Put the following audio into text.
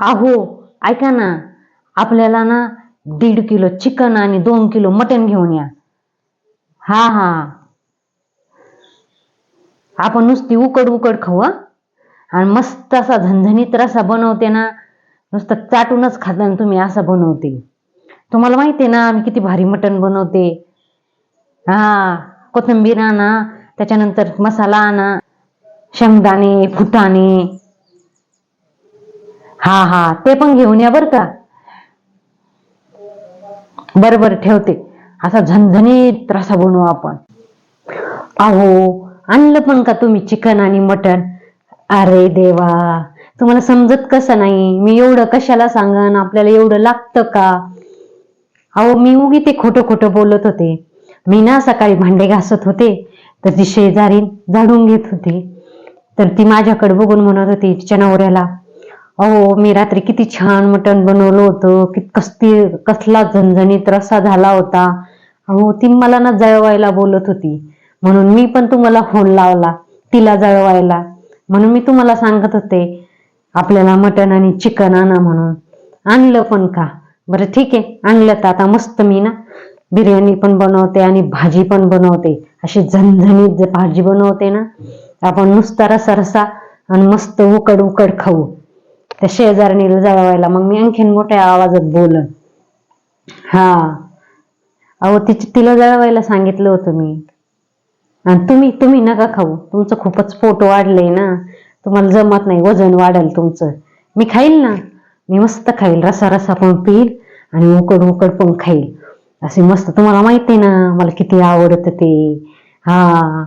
अहो ऐका ना. आपल्याला ना दीड किलो चिकन आणि दोन किलो मटण घेऊन या. हा हा. आपण नुसती उकड उकड खाऊ आणि मस्त असा झणझणीत रसा बनवते ना. नुसतं चाटूनच खाता तुम्ही असं बनवते. तुम्हाला माहिती आहे ना आम्ही किती भारी मटण बनवते. हा कोथिंबीर आणा त्याच्यानंतर मसाला आणा शेंगदाणे फुटाणे हा हा ते पण घेऊन या बर का. बर बर ठेवते. असा झणझणीत रसा बनवू आपण. अहो आणलं पण का तुम्ही चिकन आणि मटण? अरे देवा तुम्हाला समजत कसं नाही? मी एवढं कशाला सांगन? आपल्याला एवढं लागतं का? अहो मी उगी ते खोटं खोटं बोलत होते. मी ना सकाळी भांडे घासत होते तर ती शेजारी झाडून घेत होती. तर ती माझ्याकडे बघून म्हणत होती तिच्या नवऱ्याला अहो मी रात्री किती छान मटण बनवलं होतं. कि कसती कसला झणझणीत रस्सा झाला होता. अहो ती मला ना जळवायला बोलत होती. म्हणून मी पण तुम्हाला फोन लावला. तिला जळवायला. म्हणून मी तुम्हाला सांगत होते आपल्याला मटण आणि चिकन आणा म्हणून. आणलं पण का? बरं ठीक आहे. आणलं तर आता मस्त मी ना. बिर्याणी पण बनवते आणि भाजी पण बनवते. अशी झणझणीत भाजी बनवते ना आपण नुसता रसा रसा आणि मस्त उकड उकड खाऊ. त्या शेजारणीला जळवायला. मग मी आणखीन मोठ्या आवाजात बोलन हा. अहो तिची तिला जळवायला सांगितलं होतं मी. आणि तुम्ही तुम्ही नका खाऊ. तुमचं खूपच पोट वाढलंय ना. तुम्हाला जमत नाही. वजन वाढेल तुमचं. मी खाईल ना? मी मस्त खाईल. रसा रसा पण पिईल आणि उकड उकड पण खाईल. असे मस्त. तुम्हाला माहिती आहे ना मला किती आवडतं ते. हा.